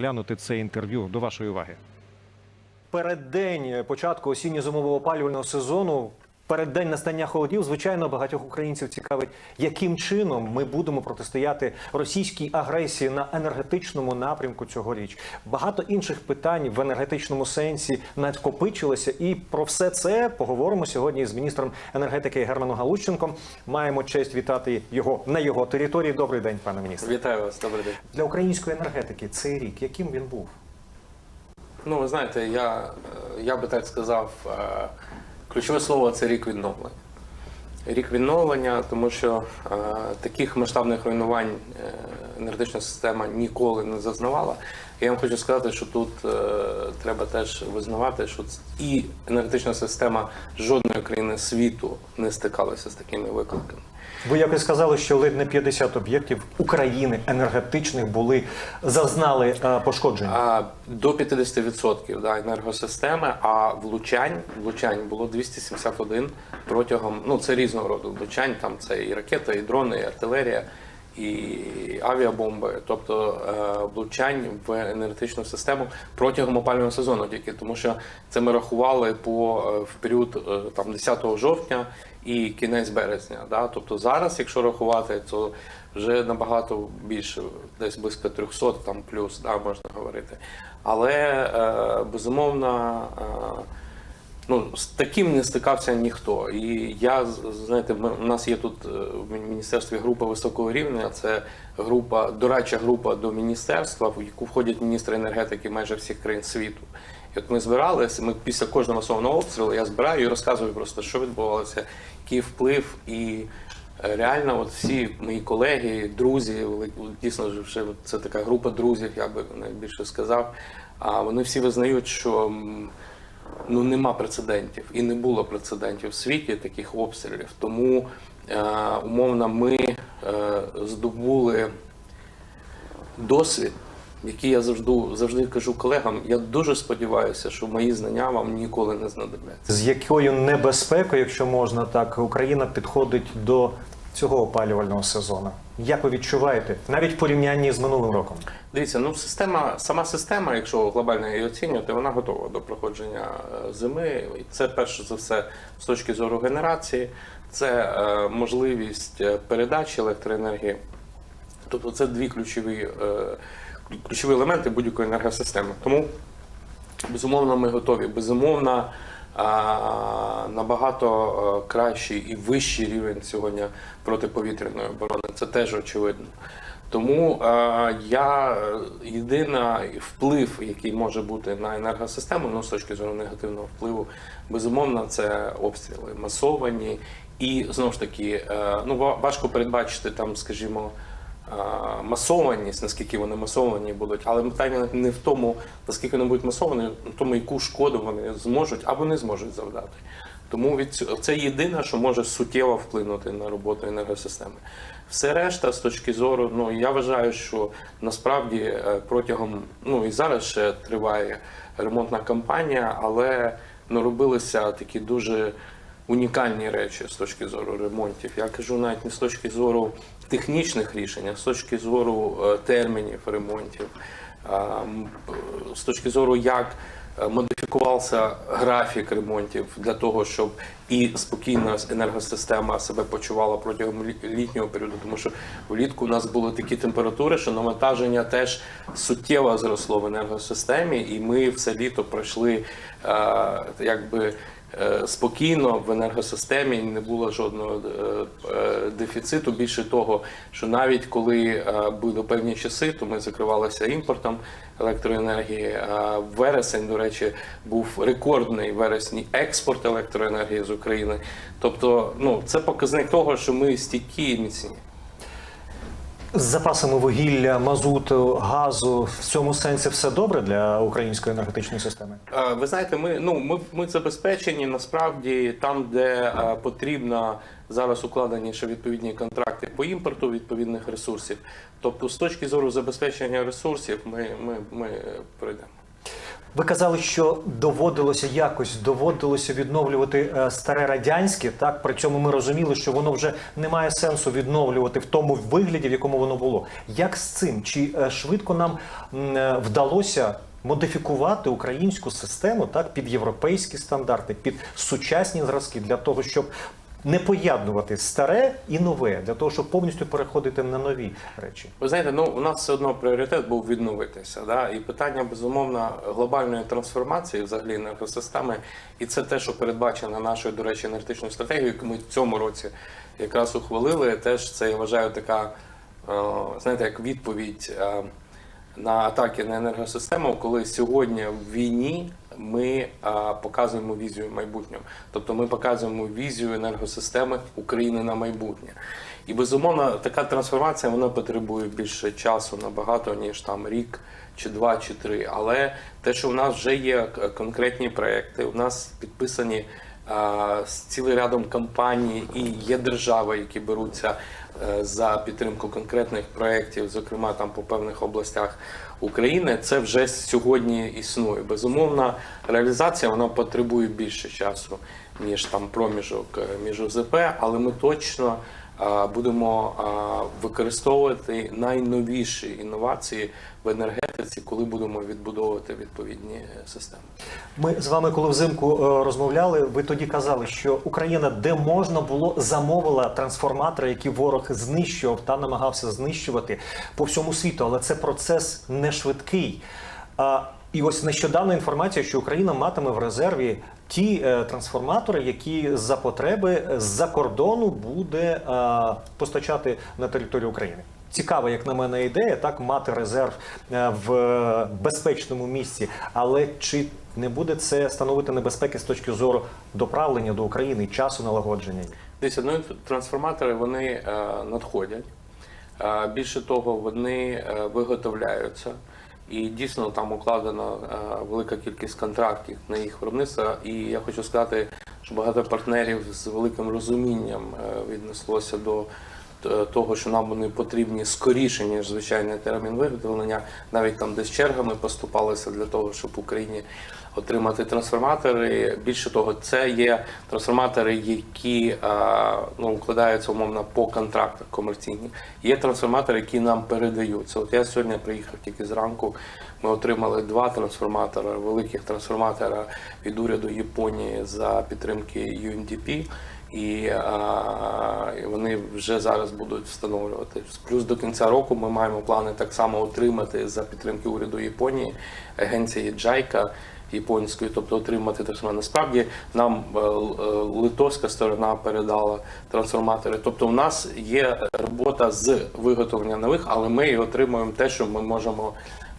Глянути це інтерв'ю до вашої уваги. Перед день початку осінньо-зимового опалювального сезону, переддень настання холодів, звичайно, багатьох українців цікавить, яким чином ми будемо протистояти російській агресії на енергетичному напрямку цьогоріч. Багато інших питань в енергетичному сенсі накопичилося, і про все це поговоримо сьогодні з міністром енергетики Германом Галущенком. Маємо честь вітати його на його території. Добрий день, пане міністре. Вітаю вас, добрий день. Для української енергетики цей рік яким він був? Ну, ви знаєте, я, я би так сказав, е, ключове слово це рік відновлення. Рік відновлення, тому що е, таких масштабних руйнувань е, енергетична система ніколи не зазнавала. Я вам хочу сказати, що тут е, треба теж визнавати, що і енергетична система жодної країни світу не стикалася з такими викликами. Ви якось сказали, що ледь не 50 об'єктів України енергетичних були зазнали е, пошкодження. До 50% да, енергосистеми, а влучань, влучань було 271 протягом, ну це різного роду влучань, там це і ракети, і дрони, і артилерія, і авіабомби, тобто е, влучань в енергетичну систему протягом опалювального сезону тільки, тому що це ми рахували по е, в період е, там 10 жовтня і кінець березня. Да? Тобто зараз, якщо рахувати, то вже набагато більше, десь близько 300 там плюс, да, можна говорити. Але безумовно. Ну, з таким не стикався ніхто. І я, знаєте, ми- у нас є тут е, в міністерстві група високого рівня. Це група, дорадча група до міністерства, в яку входять міністри енергетики майже всіх країн світу. І от ми збиралися, ми після кожного масового обстрілу я збираю і розказую просто, що відбувалося, який вплив. І е, реально, от всі мої колеги, друзі, дійсно вже це така група друзів, я би найбільше сказав. А вони всі визнають, що. Ну нема прецедентів і не було прецедентів в світі таких обстрілів. Тому е, умовно ми е, здобули досвід, який я завжди, завжди кажу колегам. Я дуже сподіваюся, що мої знання вам ніколи не знадобляться. З якою небезпекою, якщо можна так, Україна підходить до цього опалювального сезону? Як ви відчуваєте, навіть в порівнянні з минулим роком? Дивіться, ну система, сама система, якщо глобально її оцінювати, вона готова до проходження е, зими. І це перше за все з точки зору генерації, це е, можливість е, передачі електроенергії. Тобто це дві ключові, е, ключові елементи будь-якої енергосистеми. Тому безумовно ми готові. Безумовно, набагато е, кращий і вищий рівень сьогодні протиповітряної оборони. Це теж очевидно. Тому е, я е, єдина вплив, який може бути на енергосистему, ну з точки зору негативного впливу, безумовно, це обстріли масовані. І знову ж таки, ну ва- важко передбачити там, скажімо, масованість, наскільки вони масовані будуть, але питання не в тому, наскільки вони будуть масовані, в тому, яку шкоду вони зможуть або не зможуть завдати. Тому від цього- це єдине, що може суттєво вплинути на роботу енергосистеми. Все решта, з точки зору, ну я вважаю, що насправді е, протягом ну і зараз ще триває ремонтна кампанія, але ну робилися такі дуже унікальні речі з точки зору ремонтів. Я кажу навіть не з точки зору технічних рішень, а з точки зору е, термінів ремонтів, м, е, з точки зору, як е, модифікувався графік ремонтів для того, щоб і спокійна енергосистема себе почувала протягом лі- літнього періоду, тому що влітку у нас були такі температури, що навантаження теж суттєво зросло в енергосистемі, і ми все літо пройшли е, якби. Е, Спокійно в енергосистемі не було жодного е, е, дефіциту. Більше того, що навіть коли були певні часи, то ми закривалися імпортом електроенергії. Вересень, до речі, був рекордний вересні експорт електроенергії з України. Тобто, ну це показник того, що ми стійкі і міцні. З запасами вугілля, мазуту, газу в цьому сенсі все добре для української енергетичної системи? Е, Ви знаєте, ми ну ми, ми забезпечені насправді там, де е, потрібно зараз укладені ще відповідні контракти по імпорту відповідних ресурсів. Тобто, з точки зору забезпечення ресурсів, ми, ми, ми пройдемо. Ви казали, що доводилося якось доводилося відновлювати е, старе радянське. Так при цьому ми розуміли, що воно вже не має сенсу відновлювати в тому вигляді, в якому воно було. Як з цим? Чи е, швидко нам е, вдалося модифікувати українську систему так під європейські стандарти, під сучасні зразки для того, щоб не поєднувати старе і нове, для того, щоб повністю переходити на нові речі? Ви знаєте, ну у нас все одно пріоритет був відновитися. Да? І питання безумовно глобальної трансформації взагалі енергосистеми, і це те, що передбачено нашою, до речі, енергетичною стратегією, яку ми в цьому році якраз ухвалили. Теж це я вважаю така, е, знаєте, як відповідь. е, На атаки на енергосистему, коли сьогодні в війні ми а, показуємо візію майбутнього, тобто ми показуємо візію енергосистеми України на майбутнє. І безумовно, така трансформація вона потребує більше часу набагато, ніж там рік чи два, чи три. Але те, що в нас вже є конкретні проекти, у нас підписані а, з цілим рядом компаній, і є держави, які беруться за підтримку конкретних проєктів, зокрема там по певних областях України, це вже сьогодні існує. Безумовно, реалізація вона потребує більше часу, ніж там проміжок е, між ОЗП, але ми точно будемо використовувати найновіші інновації в енергетиці, коли будемо відбудовувати відповідні системи. Ми з вами, коли взимку е, розмовляли, ви тоді казали, що Україна, де можна було, замовила трансформатори, які ворог знищував та намагався знищувати по всьому світу. Але це процес не швидкий. І ось нещодавна інформація, що Україна матиме в резерві ті е, трансформатори, які за потреби з-за кордону буде е, постачати на територію України. Цікава, як на мене, ідея, так мати резерв е, в безпечному місці. Але чи не буде це становити небезпеки з точки зору доправлення до України часу налагодження? Дивіться, ну трансформатори вони надходять. Більше того, вони виготовляються. І дійсно там укладена е, велика кількість контрактів на їх виробництво. І я хочу сказати, що багато партнерів з великим розумінням е, віднеслося до того, що нам вони потрібні скоріше, ніж звичайний термін виготовлення. Навіть там десь чергами поступалися для того, щоб в Україні отримати трансформатори. Більше того, це є трансформатори, які е, ну, укладаються умовно по контрактах комерційні. Є трансформатори, які нам передаються. От я сьогодні приїхав тільки зранку. Ми отримали два трансформатора, великих трансформатора від уряду Японії за підтримки UNDP. І а, і вони вже зараз будуть встановлювати. Плюс до кінця року ми маємо плани так само отримати за підтримки уряду Японії, агенції JICA японської, тобто отримати трансформатори. Насправді нам е, е, литовська сторона передала трансформатори. Тобто, у нас є робота з виготовлення нових, але ми і отримуємо те, що ми можемо.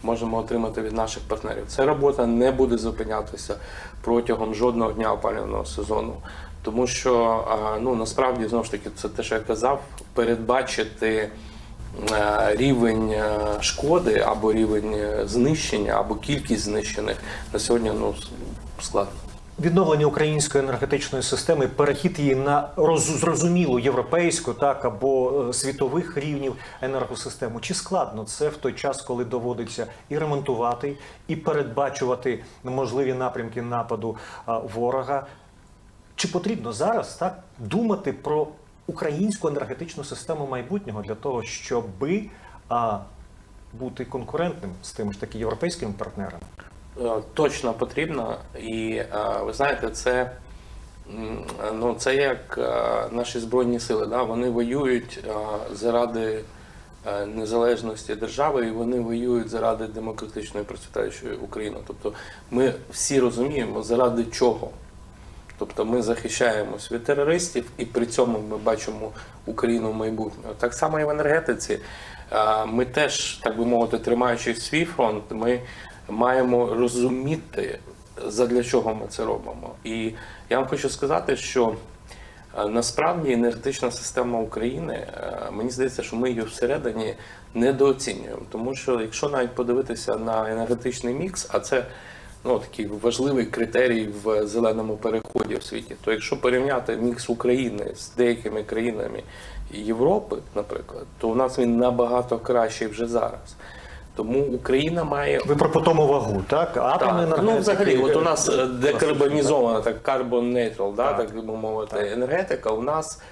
Можемо отримати від наших партнерів. Ця робота не буде зупинятися протягом жодного дня опалювального сезону, тому що ну насправді знову ж таки це те, що я казав, передбачити рівень е, шкоди або рівень е, знищення, або кількість знищених на сьогодні ну складно. Відновлення української енергетичної системи, перехід її на роз- зрозумілу європейську, так або е, світових рівнів енергосистему. Чи складно це в той час, коли доводиться і ремонтувати, і передбачувати можливі напрямки нападу ворога? Чи потрібно зараз так думати про українську енергетичну систему майбутнього для того, щоби а, бути конкурентним з тими ж таки європейськими партнерами? Е, точно потрібно. І е, ви знаєте, це, ну, це як е, наші збройні сили. Да? Вони воюють заради незалежності держави, і вони воюють заради демократичної процвітаючої України. Тобто ми всі розуміємо, заради чого. Тобто ми захищаємось від терористів, і при цьому ми бачимо Україну в майбутнього. Так само і в енергетиці. Ми теж, так би мовити, тримаючи свій фронт, ми маємо розуміти, задля чого ми це робимо. І я вам хочу сказати, що е, насправді енергетична система України, е, мені здається, що ми її всередині недооцінюємо. Тому що якщо навіть подивитися на енергетичний мікс, а це ну, такий важливий критерій в зеленому переході в світі. То якщо порівняти мікс України з деякими країнами Європи, наприклад, то у нас він набагато кращий вже зараз. Тому Україна має Ви про питому вагу, так? Атомна енергетика. ну взагалі, от у нас е, декарбонізована, так carbon neutral, да, Так. би мовити, енергетика у нас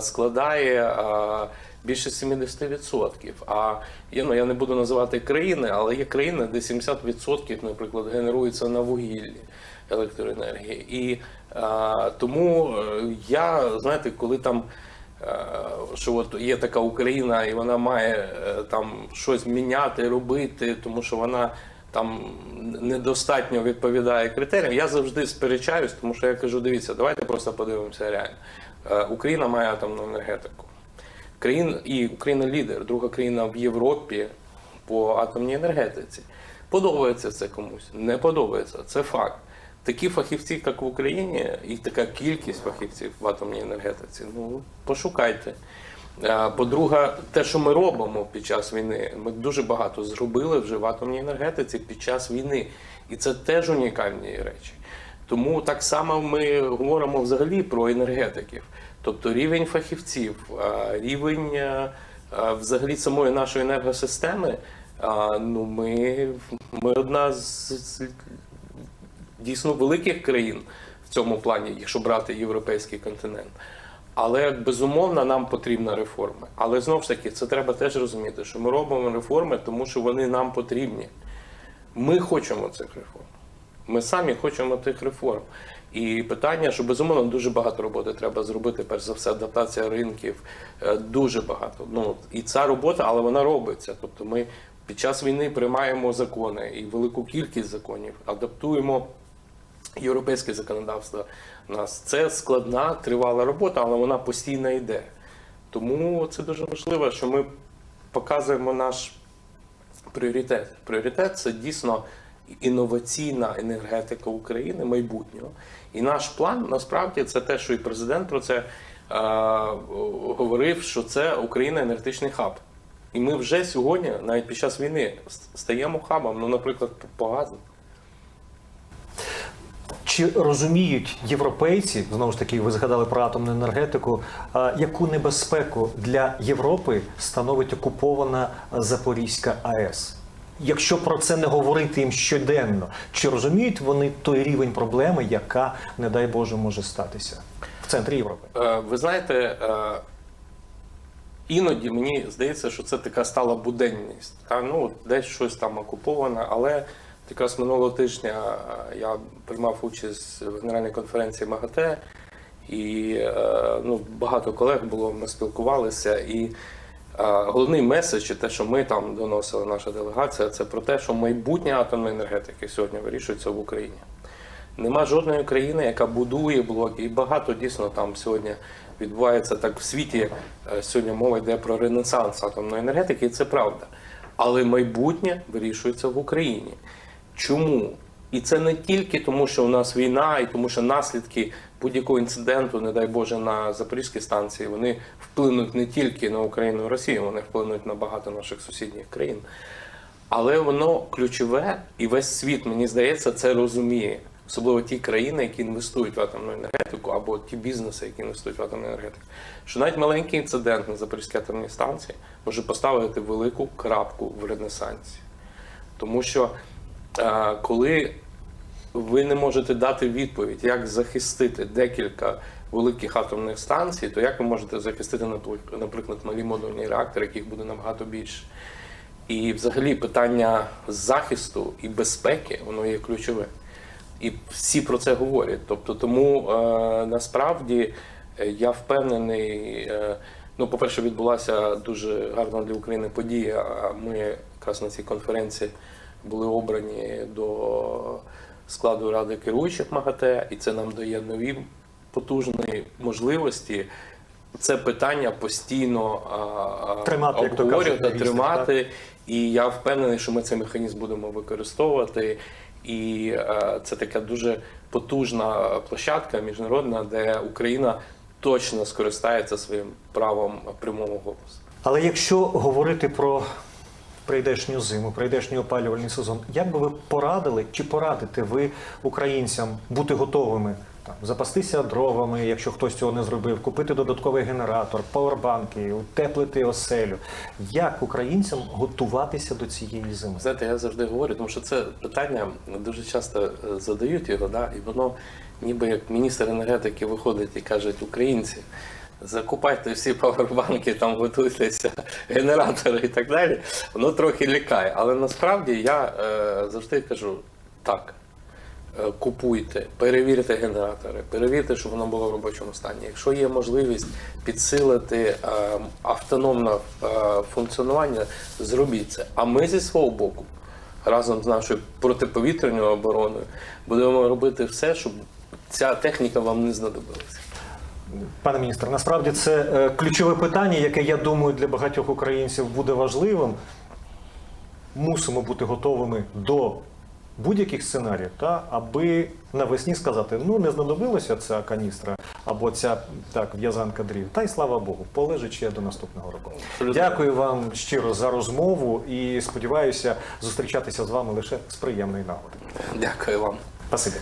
складає е, більше 70%. А я, ну, я не буду називати країни, але є країни, де 70%, наприклад, генерується на вугіллі електроенергії. І е, тому е, я, знаєте, коли там. е, Що от є така Україна, і вона має е, там щось міняти, робити, тому що вона там недостатньо відповідає критеріям. Я завжди сперечаюсь, тому що я кажу: дивіться, давайте просто подивимося реально. Е, Україна має атомну енергетику. Країн і Україна лідер, друга країна в Європі по атомній енергетиці. Подобається це комусь, не подобається. Це факт. Такі фахівці, як в Україні, і така кількість фахівців в атомній енергетиці. Ну пошукайте. Е, По-друге, те, що ми робимо під час війни, ми дуже багато зробили вже в атомній енергетиці під час війни, і це теж унікальні речі. Тому так само ми говоримо взагалі про енергетиків, тобто рівень фахівців, рівень е, е, взагалі самої нашої енергосистеми. Ну, ми, ми одна з дійсно великих країн в цьому плані, якщо брати європейський континент. Але безумовно нам потрібна реформа. Але знову ж таки, це треба теж розуміти, що ми робимо реформи, тому що вони нам потрібні. Ми хочемо цих реформ. Ми самі хочемо тих реформ. І питання, що безумовно дуже багато роботи треба зробити, перш за все, адаптація ринків, е, дуже багато. Ну і ця робота, але вона робиться. Тобто, ми під час війни приймаємо закони і велику кількість законів, адаптуємо європейське законодавство. Нас це складна, тривала робота, але вона постійно йде. Тому це дуже важливо, що ми показуємо наш пріоритет. Пріоритет це дійсно інноваційна енергетика України майбутнього. І наш план насправді це те, що і президент про це е, говорив, що це Україна енергетичний хаб. І ми вже сьогодні, навіть під час війни, стаємо хабом, ну, наприклад, по газу. Чи розуміють європейці, знову ж таки, ви згадали про атомну енергетику, яку небезпеку для Європи становить окупована Запорізька АЕС? Якщо про це не говорити їм щоденно, чи розуміють вони той рівень проблеми, яка, не дай Боже, може статися в центрі Європи? Е, Ви знаєте, е, іноді мені здається, що це така стала буденність. Та? Ну, десь щось там окуповане, але якраз минулого тижня е, я приймав участь в генеральній конференції МАГАТЕ, і ну, багато колег було, ми спілкувалися. І головний меседж, і те, що ми там доносили, наша делегація, це про те, що майбутнє атомної енергетики сьогодні вирішується в Україні. Нема жодної країни, яка будує блоки, і багато дійсно там сьогодні відбувається так в світі. е, Сьогодні мова йде про ренесанс атомної енергетики, і це правда. Але майбутнє вирішується в Україні. Чому? І це не тільки тому, що у нас війна, і тому, що наслідки будь-якого інциденту, не дай Боже, на Запорізькій станції, вони вплинуть не тільки на Україну і Росію, вони вплинуть на багато наших сусідніх країн. Але воно ключове, і весь світ, мені здається, це розуміє. Особливо ті країни, які інвестують в атомну енергетику, або ті бізнеси, які інвестують в атомну енергетику. Що навіть маленький інцидент на Запорізькій атомній станції може поставити велику крапку в ренесансі. Тому що е, коли ви не можете дати відповідь, як захистити декілька великих атомних станцій, то як ви можете захистити, наприклад, малі модульні реактори, яких буде набагато більше? І взагалі питання захисту і безпеки воно є ключове. І всі про це говорять. Тобто, тому е, насправді е, я впевнений. Е, ну, по-перше, відбулася дуже гарна для України подія. Ми якраз на цій конференції були обрані до складу ради керуючих МАГАТЕ, і це нам дає нові потужні можливості. Це питання постійно а, Тримати, обговорювати, тримати. І я впевнений, що ми цей механізм будемо використовувати. І е, це така дуже потужна площадка міжнародна, де Україна точно скористається своїм правом прямого голосу. Але якщо говорити про прийдешню зиму, прийдешній опалювальний сезон, як би ви порадили чи порадите ви українцям бути готовими там запастися дровами, якщо хтось цього не зробив, купити додатковий генератор, павербанки, утеплити оселю. Як українцям готуватися до цієї зими? Знаєте, я завжди говорю, тому що це питання дуже часто е, задають його, да, і воно ніби як міністр енергетики виходить і каже, українці, закупайте всі павербанки, там готуйтеся, генератори і так далі. Воно трохи лякає. Але насправді я е, завжди кажу так. е, Купуйте, перевірте генератори, перевірте, щоб воно було в робочому стані. Якщо є можливість підсилити е, автономне е, функціонування, зробіть це. А ми зі свого боку, разом з нашою протиповітряною обороною, будемо робити все, щоб ця техніка вам не знадобилася. Пане міністр, насправді це е, ключове питання, яке я думаю для багатьох українців буде важливим. Мусимо бути готовими до будь-яких сценаріїв, та аби навесні сказати: ну не знадобилася ця каністра або ця так в'язанка дрів. Та й слава Богу, полежить ще до наступного року. Абсолютно. Дякую вам щиро за розмову і сподіваюся зустрічатися з вами лише з приємної нагоди. Дякую вам. Спасибі.